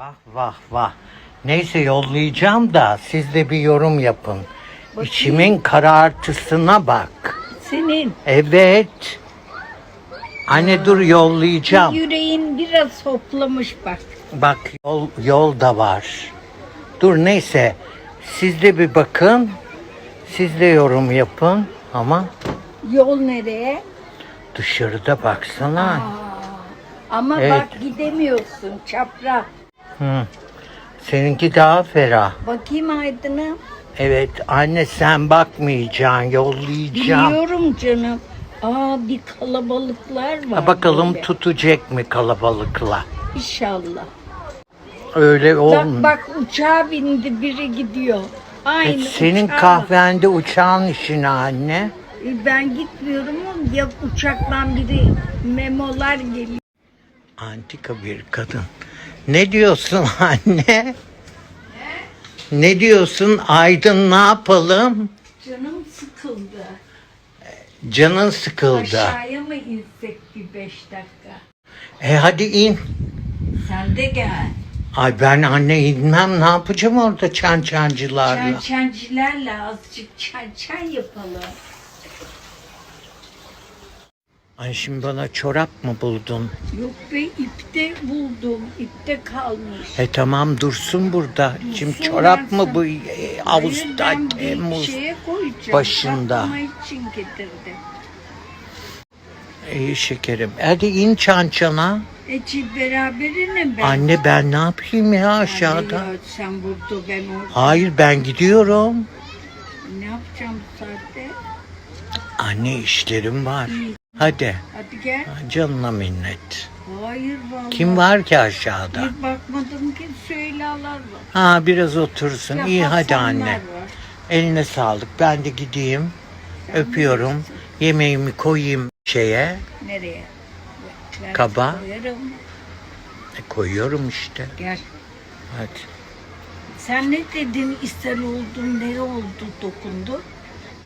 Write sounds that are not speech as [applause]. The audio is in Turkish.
Vah vah vah. Neyse yollayacağım da siz de bir yorum yapın. İçimin karartısına bak. Senin Evet. Anne dur yollayacağım. yüreğin biraz hoplamış bak. Bak yol, yol da var. Dur neyse. Siz de bir bakın. Siz de yorum yapın. Ama Yol nereye? dışarıda baksana. Ama Evet. bak gidemiyorsun çapra. Hı. Seninki daha ferah. Bakayım Aydın'a. Evet anne sen bakmayacaksın yollayacağım. Biliyorum canım. Aa bir kalabalıklar var. Ha, bakalım böyle. tutacak mı kalabalıkla? İnşallah. Öyle Bak olmuyor. bak uçağa bindi biri gidiyor. Aynı E, Senin uçağa kahvende uçağın işine anne. bak. E, Ben gitmiyorum ama ya uçaktan biri memolar geliyor. Antika bir kadın. Ne diyorsun [laughs] anne? Ne diyorsun Aydın ne yapalım? Canım sıkıldı. Canın sıkıldı. Aşağıya mı insek bir beş dakika? E hadi in. Sen de gel. Ay ben anne inmem ne yapacağım orada çan Çan çancılarla. çancilerle azıcık çan çan yapalım. Ay şimdi bana çorap mı buldun? Yok be ipte buldum. İpte kalmış. E tamam dursun burada. Şimdi Dursun çorap ben mı bu e, Hayır, Ağustos, ben bir Temmuz? şeye koyacağım. başında. Saklama için getirdim. İyi şekerim. Hadi in çan çana. Eci beraberine ben. Anne ben ne yapayım ya aşağıda? Anne ya, sen burada ben orada. Hayır ben gidiyorum. Ne yapacağım bu saatte? Anne işlerim var. Hadi. Hadi gel. Canına minnet. Hayır vallahi. Kim var ki aşağıda? Bir bakmadım ki Süheyla'lar var. Ha biraz otursun. Ya İyi hadi anne. var. Eline sağlık. Ben de gideyim. Öpüyorum. Yemeğimi koyayım şeye. Nereye? Ver, Kaba. koyarım. E, koyuyorum işte. Gel. Hadi. Sen ne dedin? İster oldun, ne oldu, dokundu?